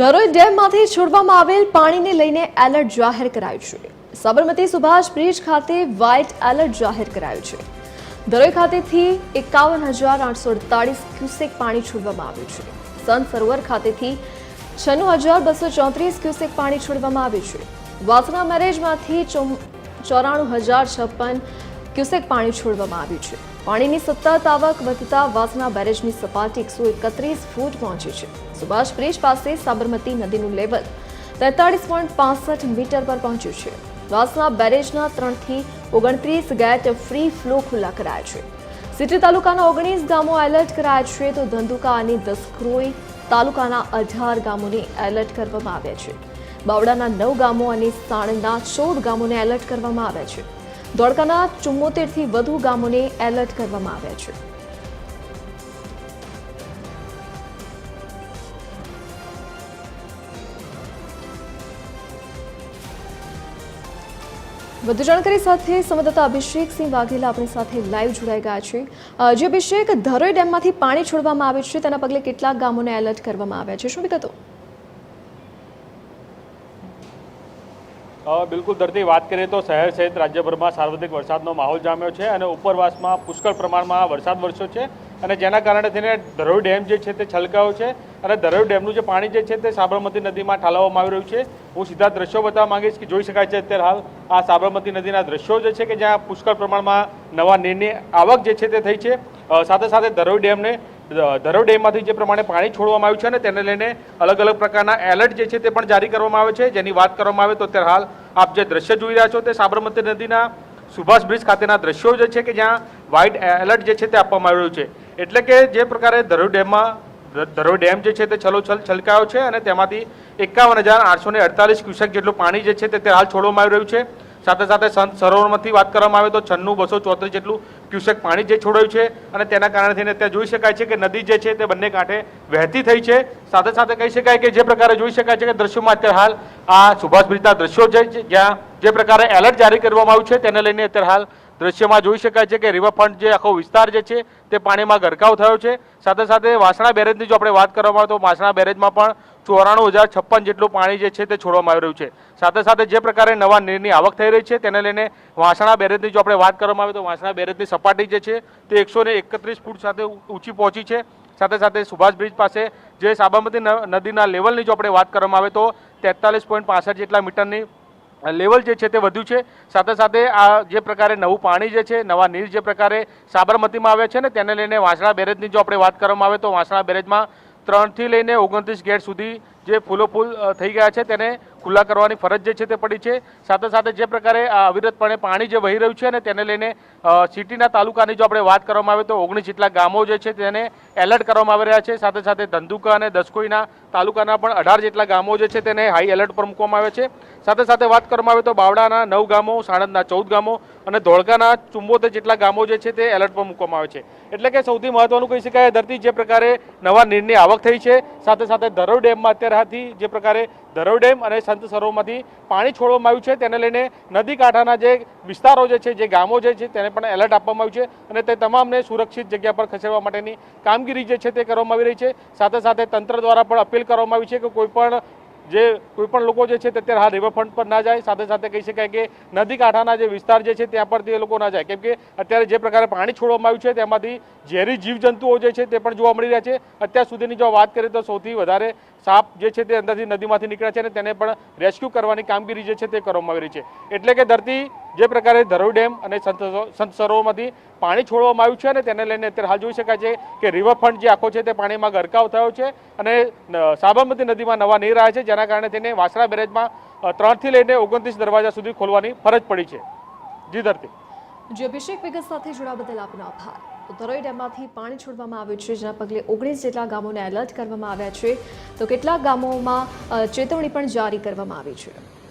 ધરોઈ ડેમમાંથી છોડવામાં આવેલ પાણીને લઈને એલર્ટ જાહેર કરાયું છે. સાબરમતી સુભાષ બ્રિજ ખાતે વ્હાઇટ એલર્ટ જાહેર કરાયું છે. ધરોઈ ખાતેથી એકાવન હજાર આઠસો અડતાળીસ ક્યુસેક પાણી છોડવામાં આવ્યું છે. સંત સરોવર ખાતેથી છન્નું હજાર બસો ચોત્રીસ ક્યુસેક પાણી છોડવામાં આવ્યું છે. વાસણા મેરેજમાંથી ચોરાણું હજાર છપ્પન ક્યુસેક પાણી છોડવામાં આવ્યું છે. પાણીની સતત આવક વધતા વાસના બેરેજની સપાટી એકસો એકત્રીસ ફૂટ પહોંચી છે. સુભાષ બ્રિજ પાસે સાબરમતી નદીનું લેવલ તેતાળીસ પોઈન્ટ પાસઠ મીટર પર પહોંચ્યું છે. વાસના બેરેજના ત્રણથી ઓગણત્રીસ ગેટ ફ્રી ફ્લો ખુલ્લા કરાયા છે. સિટી તાલુકાના ઓગણીસ ગામો એલર્ટ કરાયા છે તો ધંધુકા અને દસક્રોઈ તાલુકાના અઢાર ગામોને એલર્ટ કરવામાં આવ્યા છે. બાવડાના નવ ગામો અને સાણના ચૌદ ગામોને એલર્ટ કરવામાં આવ્યા છે. ધોળકાના ચુમ્મોતેરથી વધુ ગામોને એલર્ટ કરવામાં આવ્યા છે. વધુ જાણકારી સાથે સંવાદદાતા અભિષેક સિંહ વાઘેલા આપણી સાથે લાઈવ જોડાઈ ગયા છે. જે અભિષેક ધરોઈ ડેમમાંથી પાણી છોડવામાં આવ્યું છે, તેના પગલે કેટલાક ગામોને એલર્ટ કરવામાં આવ્યા છે. શું વિગતો? બિલકુલ દર્દી, વાત કરીએ તો શહેર સહિત રાજ્યભરમાં સાર્વત્રિક વરસાદનો માહોલ જામ્યો છે અને ઉપરવાસમાં પુષ્કળ પ્રમાણમાં વરસાદ વરસ્યો છે અને જેના કારણે થઈને ધરોઈ ડેમ જે છે તે છલકાયો છે અને ધરોઈ ડેમનું જે પાણી જે છે તે સાબરમતી નદીમાં ઠાલવવામાં આવી રહ્યું છે. હું સીધા દ્રશ્યો બતાવવા માંગીશ કે જોઈ શકાય છે અત્યારે હાલ આ સાબરમતી નદીના દ્રશ્યો જે છે કે જ્યાં પુષ્કળ પ્રમાણમાં નવા નીરની આવક જે છે તે થઈ છે. સાથે સાથે ધરોઈ ડેમને ધરોઈ ડેમમાંથી જે પ્રમાણે પાણી છોડવામાં આવ્યું છે અને તેને લઈને અલગ અલગ પ્રકારના એલર્ટ જે છે તે પણ જારી કરવામાં આવે છે. જેની વાત કરવામાં આવે તો અત્યારે હાલ આપ જે દ્રશ્ય જોઈ રહ્યા છો તે સાબરમતી નદીના સુભાષ બ્રિજ ખાતેના દ્રશ્યો જે છે કે જ્યાં વ્હાઇટ એલર્ટ જે છે તે આપવામાં આવી રહ્યું છે. એટલે કે જે પ્રકારે ધરોઈ ડેમમાં ધરોઈ ડેમ જે છે તે છલોછલ છલકાયો છે અને તેમાંથી એકાવન હજાર આઠસો ને અડતાલીસ ક્યુસેક જેટલું પાણી જે છે તે હાલ છોડવામાં આવી રહ્યું છે. સાથે સાથે સંત સરોવરમાંથી વાત કરવામાં આવે તો છન્નું બસો ચોત્રીસ જેટલું ક્યુસેક પાણી જે છોડાયું છે અને તેના કારણે થઈને અત્યારે જોઈ શકાય છે કે નદી જે છે તે બંને કાંઠે વહેતી થઈ છે. સાથે સાથે કહી શકાય કે જે પ્રકારે જોઈ શકાય છે કે દ્રશ્યોમાં અત્યારે હાલ આ સુભાષ બ્રિજના દ્રશ્યો છે, જ્યાં જે પ્રકારે એલર્ટ જારી કરવામાં આવ્યું છે, તેને લઈને અત્યારે હાલ દ્રશ્યમાં જોઈ શકાય છે કે રિવરફ્રન્ટ જે આખો વિસ્તાર જે છે, તે પાણીમાં ગરકાવ થયો છે. સાથે સાથે વાસણા બેરેજની જો આપણે વાત કરવામાં આવે તો વાસણા બેરેજમાં પણ ચોરાણું હજાર છપ્પન જેટલું પાણી જે છે તે છોડવામાં આવી રહ્યું છે. સાથે સાથે જે પ્રકારે નવા નીરની આવક થઈ રહી છે, તેને લઈને વાસણા બેરેજની જો આપણે વાત કરવામાં આવે તો વાસણા બેરેજની સપાટી જે છે, તે એકસો એકત્રીસ ફૂટ સાથે ઊંચી પહોંચી છે. સાથે સાથે સુભાષ બ્રિજ પાસે જે સાબરમતી નદીના લેવલની જો આપણે વાત કરવામાં આવે તો તેતાલીસ પોઈન્ટ પાસઠ જેટલા મીટરની લેવલ જે છે તે વધ્યું છે. સાથે સાથે આ જે પ્રકારે નવું પાણી જે છે, નવા નીર જે પ્રકારે સાબરમતીમાં આવે છે ને તેને લઈને વાંસણા બેરેજની જો આપણે વાત કરવામાં આવે તો વાંસણા બેરેજમાં ત્રણથી લઈને ઓગણત્રીસ ગેટ સુધી જે ફૂલો ફૂલ થઈ ગયા છે તેને ખુલ્લા કરવાની ફરજ જે છે તે પડી છે. સાથે સાથે જે પ્રકારે અવિરતપણે પાણી જે વહી રહ્યું છે અને તેને લઈને સિટીના તાલુકાની જો આપણે વાત કરવામાં આવે તો ઓગણીસ જેટલા ગામો જે છે તેને એલર્ટ કરવામાં આવી રહ્યા છે. સાથે સાથે ધંધુકા અને દસકોઈના તાલુકાના પણ અઢાર જેટલા ગામો જે છે તેને હાઈ એલર્ટ પર મૂકવામાં આવે છે. સાથે સાથે વાત કરવામાં આવે તો બાવડાના નવ ગામો, સાણંદના ચૌદ ગામો અને ધોળકાના ચુંબોતેર જેટલા ગામો જે છે તે એલર્ટ પર મૂકવામાં આવે છે. એટલે કે સૌથી મહત્વનું કહી શકાય ધરતી જે પ્રકારે નવા નીરની આવક થઈ છે. સાથે સાથે ધરોઈ ડેમમાં અત્યારે હાથી જે પ્રકારે ધરોઈ ડેમ અને સંત સરોવરમાંથી પાણી છોડવામાં આવ્યું છે. તેને લઈને નદી કાંઠાના જે વિસ્તારો જે છે, જે ગામો જે છે, તેને પણ એલર્ટ આપવામાં આવ્યું છે અને તે તમામને સુરક્ષિત જગ્યા પર ખસેડવા માટેની કામગીરી જે છે, તે કરવામાં આવી રહી છે. સાથે સાથે તંત્ર દ્વારા પણ અપીલ કરવામાં આવી છે કે કોઈ પણ જે કોઈપણ લોકો જે છે તે અત્યારે હાલ રિવરફ્રન્ટ પર ના જાય. સાથે સાથે કહી શકાય કે નદી કાંઠાના જે વિસ્તાર જે છે ત્યાં પરથી એ લોકો ના જાય. કેમ કે અત્યારે જે પ્રકારે પાણી છોડવામાં આવ્યું છે તેમાંથી ઝેરી જીવજંતુઓ જે છે તે પણ જોવા મળી રહ્યા છે. અત્યાર સુધીની જો વાત કરીએ તો સૌથી વધારે સાપ જે છે તે અંદરથી નદીમાંથી નીકળ્યા છે અને તેને પણ રેસ્ક્યુ કરવાની કામગીરી જે છે તે કરવામાં આવી રહી છે. એટલે કે ધરતી જે પ્રકારે ધરોઈ ડેમ અને સંત સરો- સંત સરોવરમાંથી પાણી છોડવામાં આવ્યું છે અને તેને લઈને અત્યારે હાલ જોઈ શકાય છે કે રિવરફ્રન્ટ જે આખો છે તે પાણીમાં ગરકાવ થયો છે અને સાબરમતી નદીમાં નવા નીર આવ્યા છે, જેના કારણે તેને વાસણા બેરેજમાં ત્રણથી લઈને ઓગણત્રીસ દરવાજા સુધી ખોલવાની ફરજ પડી છે. જી ધરતી. જે, અભિષેક વિગત સાથે જોડાવા બદલ આપનો આભાર. ધરોઈ ડેમમાંથી પાણી છોડવામાં આવ્યું છે, જેના પગલે ઓગણીસ જેટલા ગામોને એલર્ટ કરવામાં આવ્યા છે. તો કેટલાક ગામોમાં ચેતવણી પણ જારી કરવામાં આવી છે.